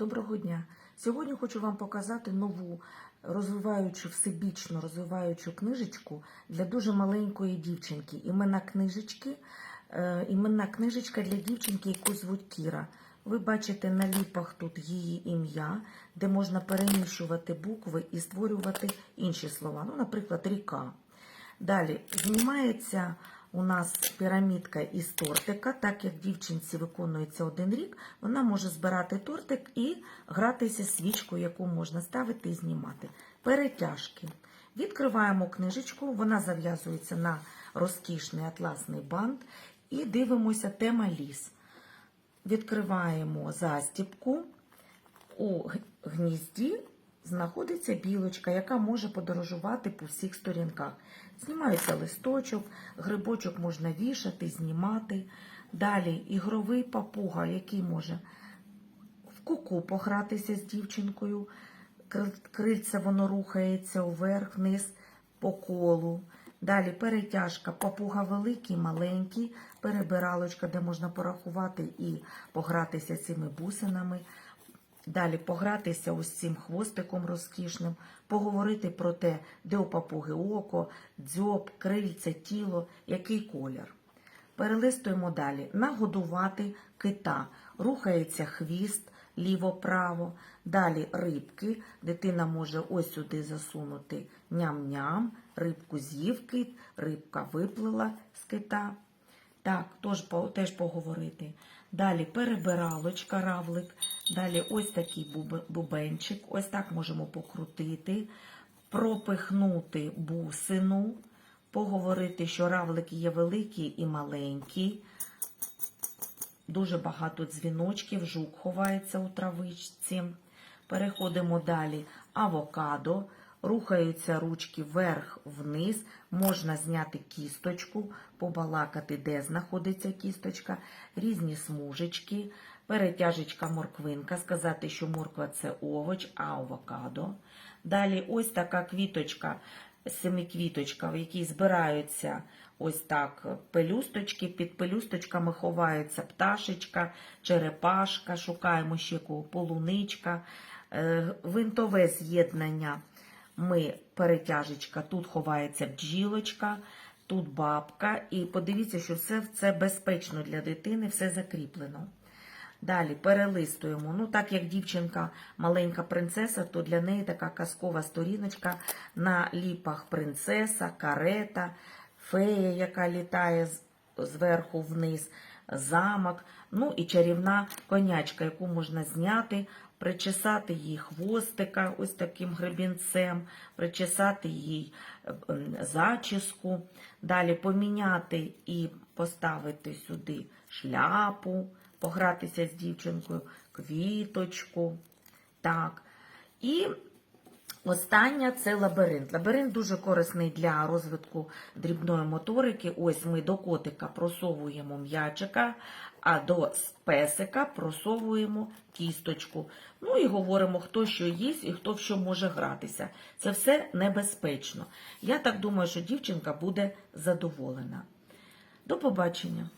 Доброго дня! Сьогодні хочу вам показати нову розвиваючу, всебічно розвиваючу книжечку для дуже маленької дівчинки. Іменна книжечки, е, іменна книжечка для дівчинки, яку звуть Кіра. Ви бачите на ліпах тут її ім'я, де можна переміщувати букви і створювати інші слова. Ну, наприклад, ріка. Далі знімається у нас пірамідка із тортика. Так як дівчинці виконується один рік, вона може збирати тортик і гратися свічкою, яку можна ставити і знімати. Перетяжки. Відкриваємо книжечку, вона зав'язується на розкішний атласний бант і дивимося тема ліс. Відкриваємо застіпку. У гнізді знаходиться білочка, яка може подорожувати по всіх сторінках. Знімається листочок, грибочок можна вішати, знімати. Далі ігровий папуга, який може в куку погратися з дівчинкою. Крильце воно рухається вверх, вниз по колу. Далі перетяжка, папуга великий, маленький, перебиралочка, де можна порахувати і погратися цими бусинами. Далі погратися ось цим хвостиком розкішним, поговорити про те, де у папуги око, дзьоб, крильце, тіло, який колір. Перелистуємо далі. Нагодувати кита. Рухається хвіст ліво-право. Далі рибки. Дитина може ось сюди засунути ням-ням. Рибку з'їв кит, рибка виплила з кита. Так, по- теж поговорити. Далі перебиралочка, равлик. Далі ось такий бубенчик. Ось так можемо покрутити, пропихнути бусину, поговорити, що равлик є великий і маленький. Дуже багато дзвіночків, жук ховається у травичці. Переходимо далі. Авокадо. Рухаються ручки вверх-вниз. Можна зняти кісточку, побалакати, де знаходиться кісточка, різні смужечки, перетяжечка морквинка, сказати, що морква це овоч, а авокадо. Далі ось така квіточка, семиквіточка, в якій збираються ось так пелюсточки. Під пелюсточками ховаються пташечка, черепашка, шукаємо ще кого, полуничка, Е, винтове з'єднання. Ми перетяжечка, тут ховається бджілочка, тут бабка. І подивіться, що все це безпечно для дитини, все закріплено. Далі перелистуємо. Ну, так як дівчинка маленька принцеса, то для неї така казкова сторіночка на ліпах принцеса, карета, фея, яка літає зверху вниз, замок. Ну і чарівна конячка, яку можна зняти, причесати їй хвостика ось таким гребінцем, причесати їй е, зачіску, далі поміняти і поставити сюди шляпу, погратися з дівчинкою, квіточку. Так. І Остання це лабіринт. Лабіринт дуже корисний для розвитку дрібної моторики. Ось ми до котика просовуємо м'ячика, а до песика просовуємо кісточку. Ну і говоримо, хто що їсть і хто в що може гратися. Це все небезпечно. Я так думаю, що дівчинка буде задоволена. До побачення!